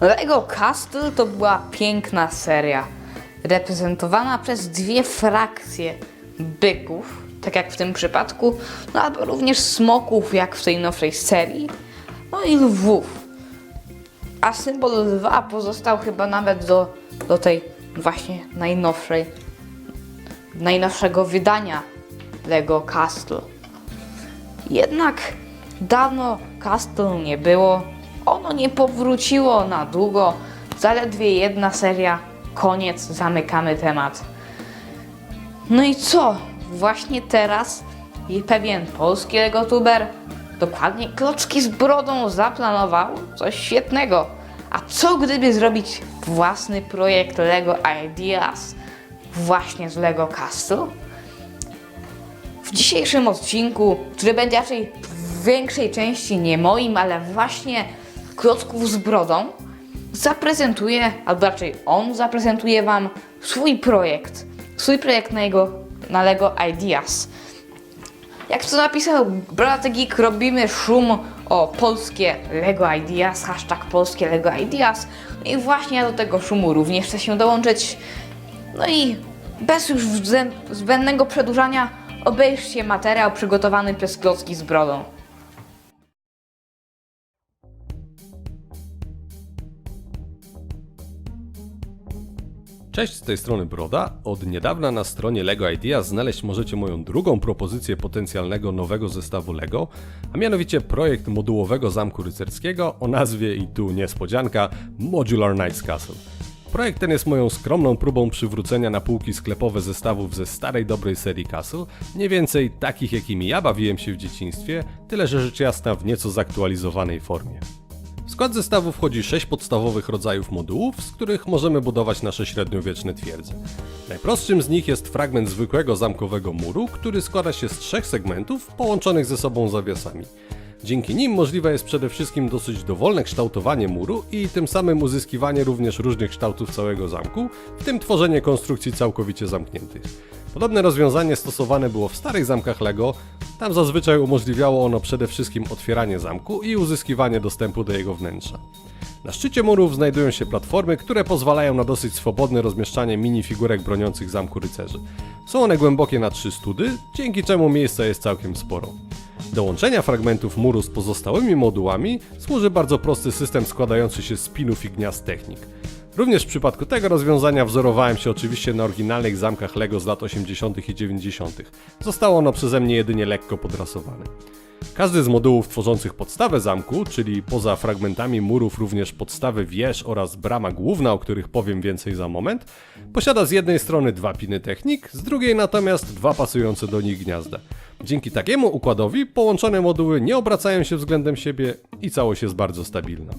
Lego Castle to była piękna seria, reprezentowana przez dwie frakcje byków, tak jak w tym przypadku, no albo również smoków, jak w tej nowszej serii, no i lwów. A symbol lwa pozostał chyba nawet do, do tej właśnie najnowszej, najnowszego wydania Lego Castle. Jednak dawno Castle nie było, ono nie powróciło na długo, zaledwie jedna seria, koniec, zamykamy temat. No i co? Właśnie teraz pewien polski legotuber, dokładnie klocki z brodą, zaplanował coś świetnego. A co gdyby zrobić własny projekt Lego Ideas właśnie z Lego Castle? W dzisiejszym odcinku, który będzie raczej w większej części nie moim, ale właśnie klocków z brodą, zaprezentuję, albo raczej on zaprezentuje Wam swój projekt. Swój projekt na, jego, na Lego Ideas. Jak to napisał Brat Geek, robimy szum o polskie Lego Ideas, hashtag polskie Lego Ideas. No i właśnie ja do tego szumu również chcę się dołączyć. No i bez już zbędnego przedłużania obejrzcie materiał przygotowany przez Klocki z Brodą. Cześć, z tej strony Broda. Od niedawna na stronie LEGO Ideas znaleźć możecie moją drugą propozycję potencjalnego nowego zestawu LEGO, a mianowicie projekt modułowego zamku rycerskiego o nazwie i tu niespodzianka Modular Knights Castle. Projekt ten jest moją skromną próbą przywrócenia na półki sklepowe zestawów ze starej dobrej serii Castle, mniej więcej takich jakimi ja bawiłem się w dzieciństwie, tyle że rzecz jasna w nieco zaktualizowanej formie. W skład zestawu wchodzi 6 podstawowych rodzajów modułów, z których możemy budować nasze średniowieczne twierdze. Najprostszym z nich jest fragment zwykłego zamkowego muru, który składa się z trzech segmentów połączonych ze sobą zawiasami. Dzięki nim możliwe jest przede wszystkim dosyć dowolne kształtowanie muru i tym samym uzyskiwanie również różnych kształtów całego zamku, w tym tworzenie konstrukcji całkowicie zamkniętych. Podobne rozwiązanie stosowane było w starych zamkach LEGO. Tam zazwyczaj umożliwiało ono przede wszystkim otwieranie zamku i uzyskiwanie dostępu do jego wnętrza. Na szczycie murów znajdują się platformy, które pozwalają na dosyć swobodne rozmieszczanie minifigurek broniących zamku rycerzy. Są one głębokie na 3 study, dzięki czemu miejsca jest całkiem sporo. Do łączenia fragmentów muru z pozostałymi modułami służy bardzo prosty system składający się z pinów i gniazd technik. Również w przypadku tego rozwiązania wzorowałem się oczywiście na oryginalnych zamkach LEGO z lat 80. i 90. Zostało ono przeze mnie jedynie lekko podrasowane. Każdy z modułów tworzących podstawę zamku, czyli poza fragmentami murów również podstawy wież oraz brama główna, o których powiem więcej za moment, posiada z jednej strony dwa piny technik, z drugiej natomiast dwa pasujące do nich gniazda. Dzięki takiemu układowi połączone moduły nie obracają się względem siebie i całość jest bardzo stabilna.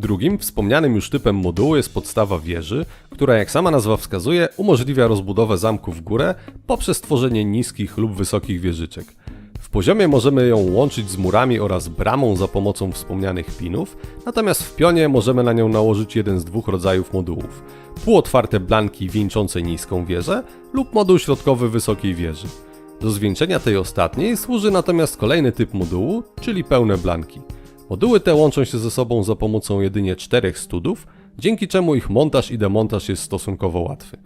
Drugim, wspomnianym już typem modułu jest podstawa wieży, która jak sama nazwa wskazuje umożliwia rozbudowę zamku w górę poprzez tworzenie niskich lub wysokich wieżyczek. W poziomie możemy ją łączyć z murami oraz bramą za pomocą wspomnianych pinów, natomiast w pionie możemy na nią nałożyć jeden z dwóch rodzajów modułów. Półotwarte blanki wieńczące niską wieżę lub moduł środkowy wysokiej wieży. Do zwieńczenia tej ostatniej służy natomiast kolejny typ modułu, czyli pełne blanki. Moduły te łączą się ze sobą za pomocą jedynie czterech studów, dzięki czemu ich montaż i demontaż jest stosunkowo łatwy.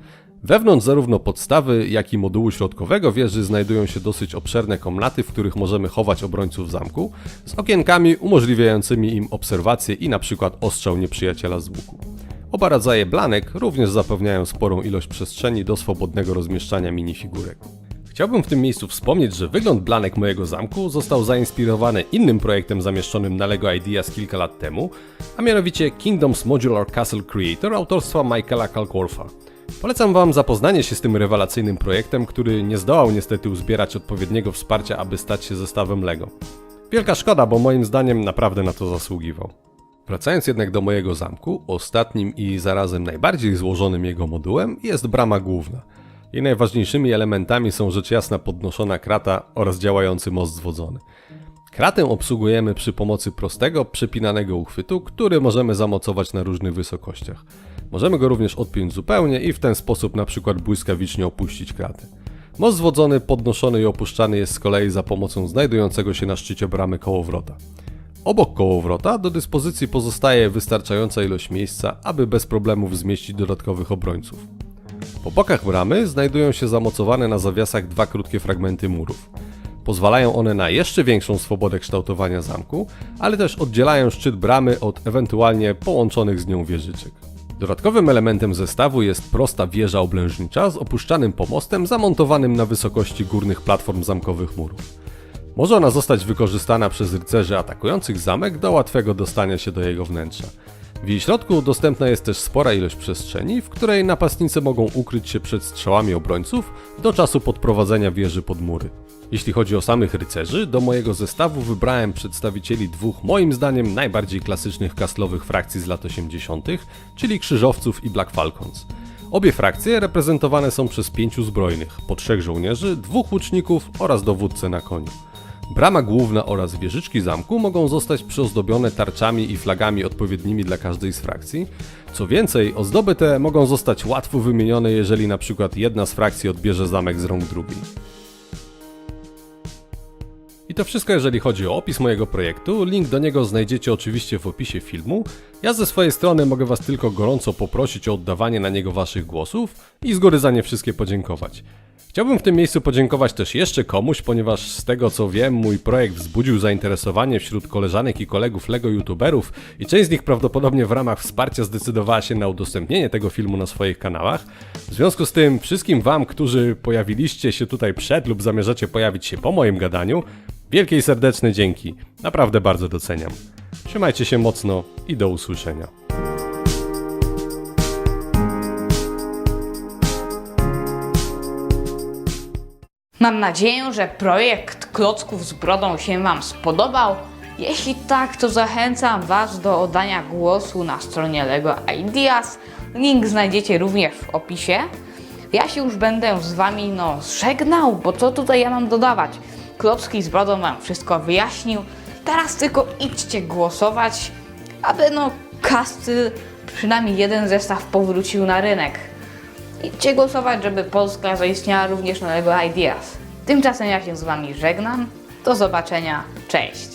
Wewnątrz zarówno podstawy, jak i modułu środkowego wieży znajdują się dosyć obszerne komnaty, w których możemy chować obrońców zamku, z okienkami umożliwiającymi im obserwację i przykład ostrzał nieprzyjaciela z łuku. Oba rodzaje blanek również zapewniają sporą ilość przestrzeni do swobodnego rozmieszczania minifigurek. Chciałbym w tym miejscu wspomnieć, że wygląd blanek mojego zamku został zainspirowany innym projektem zamieszczonym na LEGO Ideas kilka lat temu, a mianowicie Kingdoms Modular Castle Creator autorstwa Michaela Kalkorfa. Polecam Wam zapoznanie się z tym rewelacyjnym projektem, który nie zdołał niestety uzbierać odpowiedniego wsparcia, aby stać się zestawem LEGO. Wielka szkoda, bo moim zdaniem naprawdę na to zasługiwał. Wracając jednak do mojego zamku, ostatnim i zarazem najbardziej złożonym jego modułem jest brama główna. Jej najważniejszymi elementami są rzecz jasna podnoszona krata oraz działający most zwodzony. Kratę obsługujemy przy pomocy prostego, przypinanego uchwytu, który możemy zamocować na różnych wysokościach. Możemy go również odpiąć zupełnie i w ten sposób na przykład błyskawicznie opuścić kratę. Most zwodzony, podnoszony i opuszczany jest z kolei za pomocą znajdującego się na szczycie bramy kołowrota. Obok kołowrota do dyspozycji pozostaje wystarczająca ilość miejsca, aby bez problemów zmieścić dodatkowych obrońców. Po bokach bramy znajdują się zamocowane na zawiasach dwa krótkie fragmenty murów. Pozwalają one na jeszcze większą swobodę kształtowania zamku, ale też oddzielają szczyt bramy od ewentualnie połączonych z nią wieżyczek. Dodatkowym elementem zestawu jest prosta wieża oblężnicza z opuszczanym pomostem zamontowanym na wysokości górnych platform zamkowych murów. Może ona zostać wykorzystana przez rycerzy atakujących zamek do łatwego dostania się do jego wnętrza. W jej środku dostępna jest też spora ilość przestrzeni, w której napastnicy mogą ukryć się przed strzałami obrońców do czasu podprowadzenia wieży pod mury. Jeśli chodzi o samych rycerzy, do mojego zestawu wybrałem przedstawicieli dwóch moim zdaniem najbardziej klasycznych kastlowych frakcji z lat 80., czyli Krzyżowców i Black Falcons. Obie frakcje reprezentowane są przez pięciu zbrojnych, po trzech żołnierzy, dwóch łuczników oraz dowódcę na koniu. Brama główna oraz wieżyczki zamku mogą zostać przyozdobione tarczami i flagami odpowiednimi dla każdej z frakcji. Co więcej, ozdoby te mogą zostać łatwo wymienione, jeżeli na przykład jedna z frakcji odbierze zamek z rąk drugiej. I to wszystko, jeżeli chodzi o opis mojego projektu. Link do niego znajdziecie oczywiście w opisie filmu. Ja ze swojej strony mogę Was tylko gorąco poprosić o oddawanie na niego Waszych głosów i z góry za nie wszystkie podziękować. Chciałbym w tym miejscu podziękować też jeszcze komuś, ponieważ z tego co wiem, mój projekt wzbudził zainteresowanie wśród koleżanek i kolegów LEGO YouTuberów i część z nich prawdopodobnie w ramach wsparcia zdecydowała się na udostępnienie tego filmu na swoich kanałach. W związku z tym wszystkim Wam, którzy pojawiliście się tutaj przed lub zamierzacie pojawić się po moim gadaniu, wielkie i serdeczne dzięki. Naprawdę bardzo doceniam. Trzymajcie się mocno i do usłyszenia. Mam nadzieję, że projekt klocków z brodą się Wam spodobał. Jeśli tak, to zachęcam Was do oddania głosu na stronie LEGO Ideas. Link znajdziecie również w opisie. Ja się już będę z Wami no żegnał, bo co tutaj ja mam dodawać? Klocki z brodą Wam wszystko wyjaśnił. Teraz tylko idźcie głosować, aby no kasty przynajmniej jeden zestaw powrócił na rynek. Idźcie głosować, żeby Polska zaistniała również na LEGO Ideas. Tymczasem ja się z Wami żegnam. Do zobaczenia. Cześć.